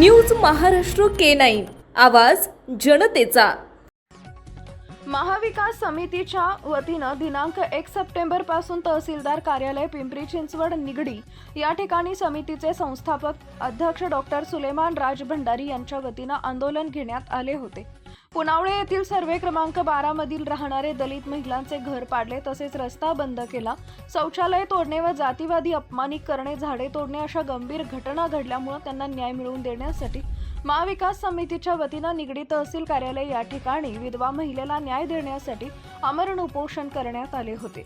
News Maharashtra K nine. आवाज जनतेचा. महाविकास समितीच्या वतीनं दिनांक एक सप्टेंबरपासून तहसीलदार कार्यालय पिंपरी चिंचवड निगडी या ठिकाणी समितीचे संस्थापक अध्यक्ष डॉक्टर सुलेमान राज भंडारी यांच्या वतीनं आंदोलन घेण्यात आले होते. पुनावळे येथील सर्वे क्रमांक बारा मधील राहणारे दलित महिलांचे घर पाडले तसेच रस्ता बंद केला. शौचालय तोडणे व जातीवादी अपमानित करणे झाडे तोडणे अशा गंभीर घटना घडल्यामुळे त्यांना न्याय मिळवून देण्यासाठी महाविकास समितीच्या वतीनं निगडी तहसील कार्यालय या ठिकाणी विधवा महिलेला न्याय देण्यासाठी आमरण उपोषण करण्यात आले होते.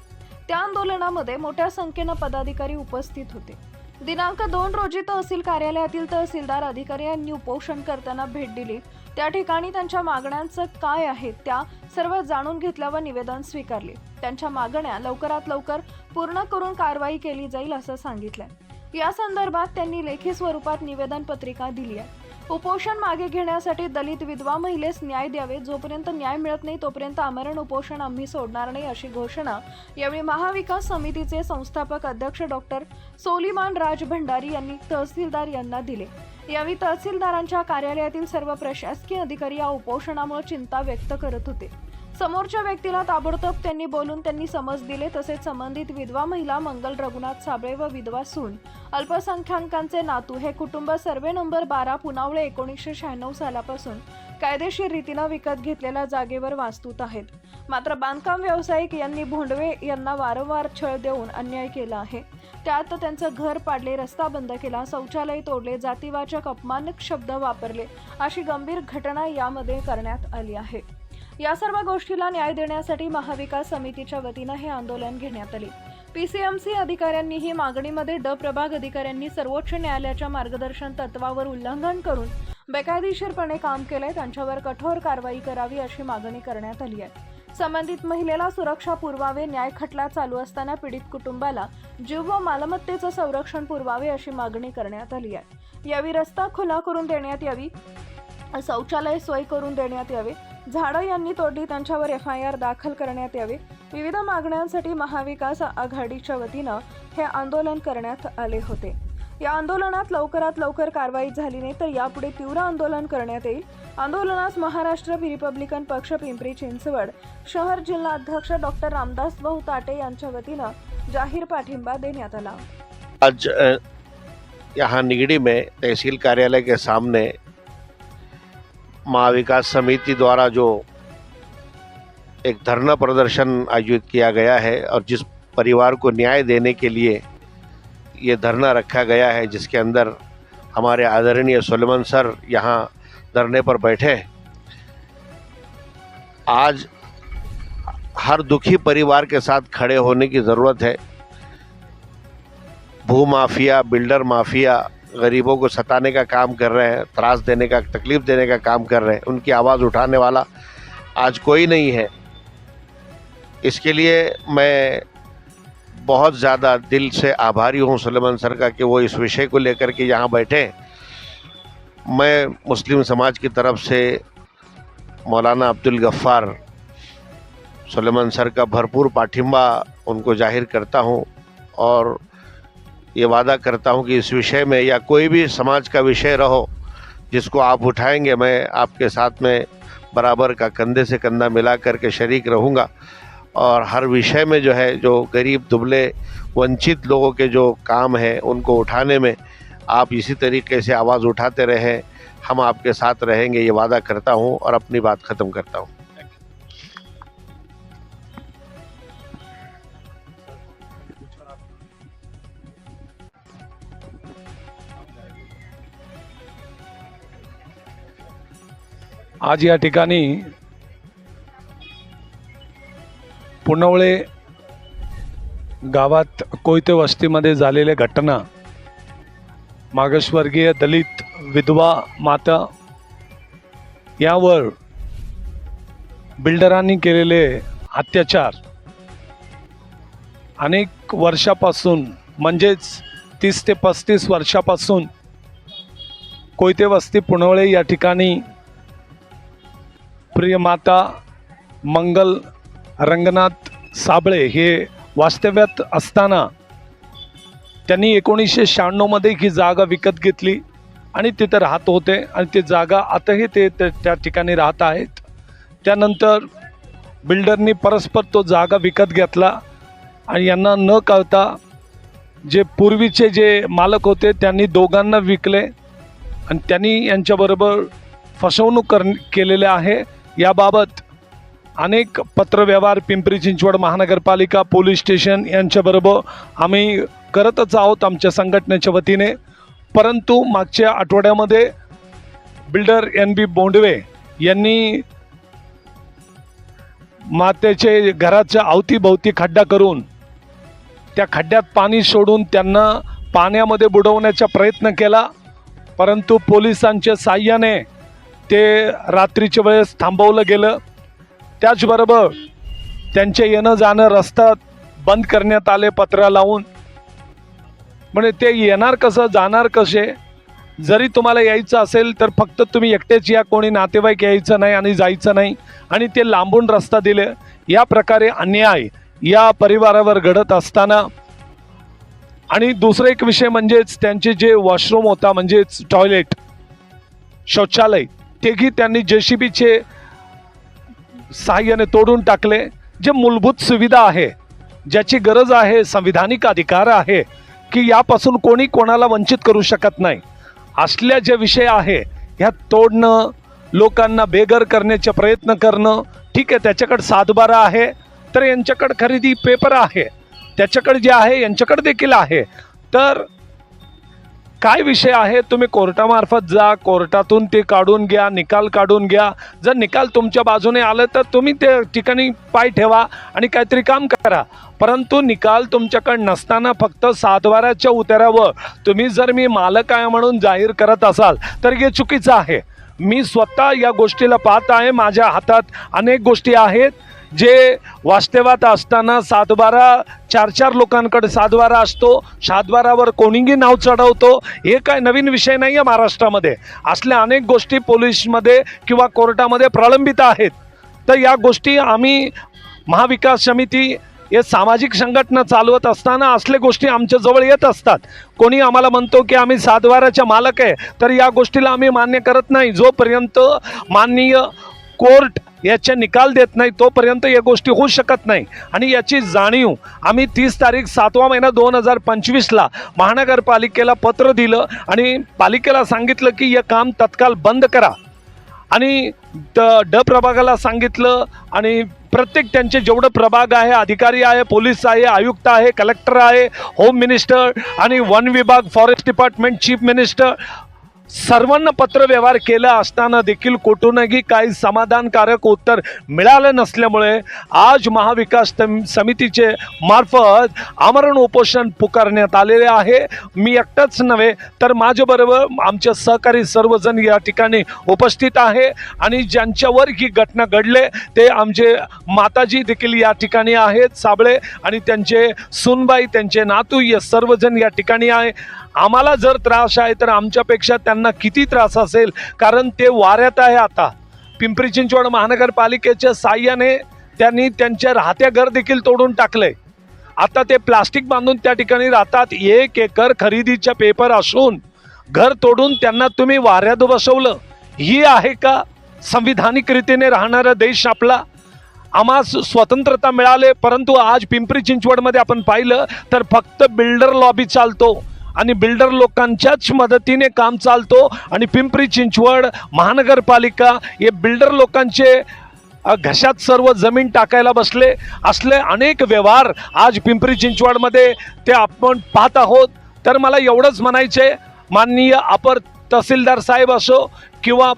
त्या आंदोलनामध्ये मोठ्या संख्येनं पदाधिकारी उपस्थित होते. दिनांक दोन रोजी तहसील कार्यालयातील तहसीलदार अधिकारी यांनी उपोषण करताना भेट दिली. त्या ठिकाणी त्यांच्या मागण्यांचं काय आहे त्या सर्व जाणून घेतल्या व निवेदन स्वीकारले. त्यांच्या मागण्या लवकरात लवकर पूर्ण करून कारवाई केली जाईल असं सांगितलंय. या संदर्भात त्यांनी लेखी स्वरूपात निवेदन पत्रिका दिली आहे. उपोषण मागे घेण्यासाठी दलित विधवा महिलेस न्याय द्यावे. जोपर्यंत न्याय मिळत नाही तोपर्यंत आमरण उपोषण आम्ही सोडणार नाही अशी घोषणा यावेळी महाविकास समितीचे संस्थापक अध्यक्ष डॉक्टर सोलिमान राज भंडारी यांनी तहसीलदार यांना दिले. यावेळी तहसीलदारांच्या कार्यालयातील सर्व प्रशासकीय अधिकारी या उपोषणामुळे चिंता व्यक्त करत होते. समोरच्या व्यक्तीला ताबडतोब त्यांनी बोलून त्यांनी समज दिले तसेच संबंधित विधवा महिला मंगल रघुनाथ साबळे व विधवा सून अल्पसंख्याकांचे नातू हे कुटुंब सर्वे नंबर बारा पुनावळे एकोणीसशे शहाण्णव सालापासून कायदेशीर रीतीनं विकत घेतलेल्या जागेवर वास्तूत आहेत. मात्र बांधकाम व्यावसायिक यांनी भोंडवे यांना वारंवार छळ देऊन अन्याय केला आहे. त्यात त्यांचं घर पाडले रस्ता बंद केला शौचालय तोडले जातीवाचक अपमानक शब्द वापरले अशी गंभीर घटना यामध्ये करण्यात आली आहे. या सर्व गोष्टीला न्याय देण्यासाठी महाविकास समितीच्या वतीनं हे आंदोलन घेण्यात आले. पीसीएमसी अधिकाऱ्यांनी ही मागणीमध्ये ड प्रभाग अधिकाऱ्यांनी सर्वोच्च न्यायालयाच्या मार्गदर्शन तत्वावर उल्लंघन करून बेकायदेशीरपणे काम केलंय त्यांच्यावर कठोर कारवाई करावी अशी मागणी करण्यात आली आहे. संबंधित महिलेला सुरक्षा पुरवावे न्याय खटला चालू असताना पीडित कुटुंबाला जीव व मालमत्तेचं संरक्षण पुरवावे अशी मागणी करण्यात आली आहे. यावी रस्ता खुला करून देण्यात यावी शौचालय सोय करून देण्यात यावे झाडं यांनी तोडली त्यांच्यावर एफ आय आर दाखल करण्यात यावे. विविध मागण्यांसाठी महाविकास आघाडीच्या वतीनं हे आंदोलन करण्यात आले होते. या आंदोलनात लवकरात लवकर कारवाई झाली नाही तर यापुढे तीव्र आंदोलन करण्यात येईल. आंदोलनास महाराष्ट्र रिपब्लिकन पक्ष पिंपरी चिंचवड शहर जिल्हा अध्यक्ष डॉक्टर रामदास भाऊ ताटे यांच्या वतीनं जाहीर पाठिंबा देण्यात आला. आज यहाँ निगड़ी में तहसील कार्यालय के सामने महाविकास समिति द्वारा जो एक धरना प्रदर्शन आयोजित किया गया है और जिस परिवार को न्याय देने के लिए ये धरना रखा गया है, जिसके अंदर हमारे आदरणीय सुलेमान सर यहाँ धरने पर बैठे। आज हर दुखी परिवार के साथ खड़े होने की ज़रूरत है भू माफिया, बिल्डर माफिया गरीबों को सताने का काम कर रहे हैं, त्रास देने का, तकलीफ़ देने का काम कर रहे हैं, उनकी आवाज़ उठाने वाला आज कोई नहीं है। इसके लिए मैं बहुत ज़्यादा दिल से आभारी हूँ सुलेमान सर का कि वो इस विषय को लेकर के यहाँ बैठे मैं मुस्लिम समाज की तरफ़ से मौलाना अब्दुल गफ्फार सुलेमान सर का भरपूर पाठिंबा उनको ज़ाहिर करता हूँ और ये वादा करता हूँ कि इस विषय में या कोई भी समाज का विषय रहो, जिसको आप उठाएँगे, मैं आपके साथ में बराबर का कंधे से कंधा मिला करके शरीक रहूँगा। और हर विषय में जो है, जो गरीब, दुबले, वंचित लोगों के जो काम है, उनको उठाने में आप इसी तरीके से आवाज़ उठाते रहें। हम आपके साथ रहेंगे, ये वादा करता हूँ और अपनी बात ख़त्म करता हूँ। आज या ठिकाणी पुनवळे गावात कोयते वस्तीमध्ये झालेल्या घटना मागासवर्गीय दलित विधवा माता यावर बिल्डरांनी केलेले अत्याचार. अनेक वर्षापासून म्हणजेच तीस ते पस्तीस वर्षापासून कोयते वस्ती पुनवळे या ठिकाणी प्रियमाता मंगल रंगनाथ साबळे हे वास्तव्यात असताना त्यांनी एकोणीसशे शहाण्णवमध्ये ही जागा विकत घेतली आणि तिथं राहत होते आणि ते जागा आताही ते ते- त्या ठिकाणी राहत आहेत. त्यानंतर बिल्डरनी परस्पर तो जागा विकत घेतला आणि यांना न कळता जे पूर्वीचे जे मालक होते त्यांनी दोघांना विकले आणि त्यांनी यांच्याबरोबर फसवणूक कर केलेले आहे. याबाबत अनेक पत्रव्यवहार पिंपरी चिंचवड महानगरपालिका पोलीस स्टेशन यांच्याबरोबर आम्ही करतच आहोत आमच्या संघटनेच्या वतीने. परंतु मागच्या आठवड्यामध्ये बिल्डर एन बी बोंडवे यांनी मातेचे घराच्या अवतीभोवती खड्डा करून त्या खड्ड्यात पाणी सोडून त्यांना पाण्यामध्ये बुडवण्याचा प्रयत्न केला. परंतु पोलिसांच्या साह्याने ते रात्रीच्या वेळेस थांबवलं गेलं. त्याचबरोबर त्यांचे येणं जाणं रस्ता बंद करण्यात आले पत्रा लावून. म्हणजे ते येणार कसं जाणार कसे? जरी तुम्हाला यायचं असेल तर फक्त तुम्ही एकटेच या. कोणी नातेवाईक यायचं नाही आणि जायचं नाही. आणि ते लांबून रस्ता दिले. या प्रकारे अन्याय या परिवारावर घडत असताना. आणि दुसरं एक विषय म्हणजेच त्यांचे जे वॉशरूम होता म्हणजेच टॉयलेट शौचालय तेही त्यांनी जे सी बीचे सहाय्याने तोडून टाकले. जे मूलभूत सुविधा आहे ज्याची गरज आहे संविधानिक अधिकार आहे की यापासून कोणी कोणाला वंचित करू शकत नाही. असल्या जे विषय आहे ह्या तोडणं लोकांना बेघर करण्याचे प्रयत्न करणं ठीक आहे त्याच्याकडे सातबारा आहे तर यांच्याकडे खरेदी पेपर आहे. त्याच्याकडे जे आहे यांच्याकडे देखील आहे. तर काय विषय आहे? तुम्ही कोर्टामार्फत जा कोर्टातून ते काढून घ्या निकाल काढून घ्या. जर निकाल तुमच्या बाजूने आलं तर तुम्ही त्या ठिकाणी पाय ठेवा आणि काहीतरी काम करा. परंतु निकाल तुमच्याकडे नसताना फक्त सातबाराच्या उतारावर. तुम्ही जर मी मालक आहे म्हणून जाहीर करत असाल तर हे चुकीचं आहे. मी स्वतः या गोष्टीला पाहत आहे माझ्या हातात अनेक गोष्टी आहेत. जे वास्तवात असताना सातबारा चार चार लोकांकडे सातबारा असतो. सातबारावर कोणीही नाव चढवतो. हे काय नवीन विषय नाही आहे महाराष्ट्रामध्ये. असल्या अनेक गोष्टी पोलीसमध्ये किंवा कोर्टामध्ये प्रलंबित आहेत. तर या गोष्टी आम्ही महाविकास समिती हे सामाजिक संघटना चालवत असताना असले गोष्टी आमच्याजवळ येत असतात. कोणी आम्हाला म्हणतो की आम्ही सातबाराच्या मालक आहे तर या गोष्टीला आम्ही मान्य करत नाही. जोपर्यंत माननीय कोर्ट याचे निकाल देत नाही तोपर्यंत या गोष्टी होऊ शकत नाही. आणि याची जाणीव आम्ही तीस तारीख सातवा महिना दोन हजार पंचवीसला महानगरपालिकेला पत्र दिलं आणि पालिकेला सांगितलं की हे काम तत्काल बंद करा. आणि ड ड प्रभागाला सांगितलं आणि प्रत्येक त्यांचे जेवढं प्रभाग आहे अधिकारी आहे पोलीस आहे आयुक्त आहे कलेक्टर आहे होम मिनिस्टर आणि वन विभाग फॉरेस्ट डिपार्टमेंट चीफ मिनिस्टर सर्वांना पत्रव्यवहार केला असताना देखील कुठूनही काही समाधानकारक उत्तर मिळालं नसल्यामुळे आज महाविकास समितीचे मार्फत आमरण उपोषण पुकारण्यात आलेले आहे. मी एकटाच नव्हे तर माझ्याबरोबर आमचे सहकारी सर्वजण या ठिकाणी उपस्थित आहे आणि ज्यांच्यावर ही घटना घडले ते आमचे माताजी देखील या ठिकाणी आहेत साबळे आणि त्यांचे सुनबाई त्यांचे नातू या सर्वजण या ठिकाणी आहे. आम्हाला जर त्रास आहे तर आमच्यापेक्षा त्यांना किती त्रास असेल? कारण ते वाऱ्यात आहे आता. पिंपरी चिंचवड महानगरपालिकेच्या साह्याने त्यांनी त्यांचे राहत्या घर देखील तोडून टाकले आता ते प्लास्टिक बांधून त्या ठिकाणी राहतात. एक एकर खरेदीच्या पेपर असून घर तोडून त्यांना तुम्ही वाऱ्यात बसवलं. ही आहे का संविधानिक रीतीने राहणारा देश आपला? आम्हा स्वतंत्रता मिळाले परंतु आज पिंपरी चिंचवडमध्ये आपण पाहिलं तर फक्त बिल्डर लॉबी चालतो. आणि बिल्डर लोकांच्याच मदतीने काम चालतो. आणि पिंपरी चिंचवड महानगरपालिका हे बिल्डर लोकांचे घशात सर्व जमीन टाकायला बसले. असले अनेक व्यवहार आज पिंपरी चिंचवडमध्ये ते आपण पाहत आहोत. तर मला एवढंच म्हणायचे माननीय अपर तहसीलदार साहेब असो किंवा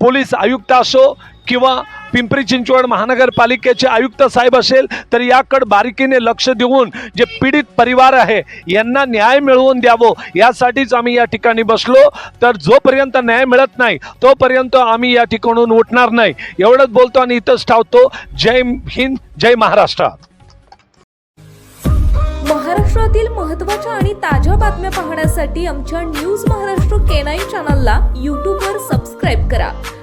पोलीस आयुक्त असो किंवा पिंपरी चिंचवड महानगरपालिकेचे आयुक्त साहेब असेल तर याकडे बारीकीने लक्ष देऊन जे पीडित परिवार आहे यांना न्याय मिळवून द्यावं. यासाठीच आम्ही या ठिकाणी बसलो. तर जोपर्यंत न्याय मिळत नाही तोपर्यंत आम्ही या ठिकाणून उठणार नाही. एवढंच बोलतो आणि इथंच ठावतो. जय हिंद जय महाराष्ट्र. महाराष्ट्रातील महत्त्वाच्या आणि ताज्या बातम्या पाहण्यासाठी आमच्या न्यूज महाराष्ट्र केनाई चॅनलला यूट्यूबवर सबस्क्राईब करा.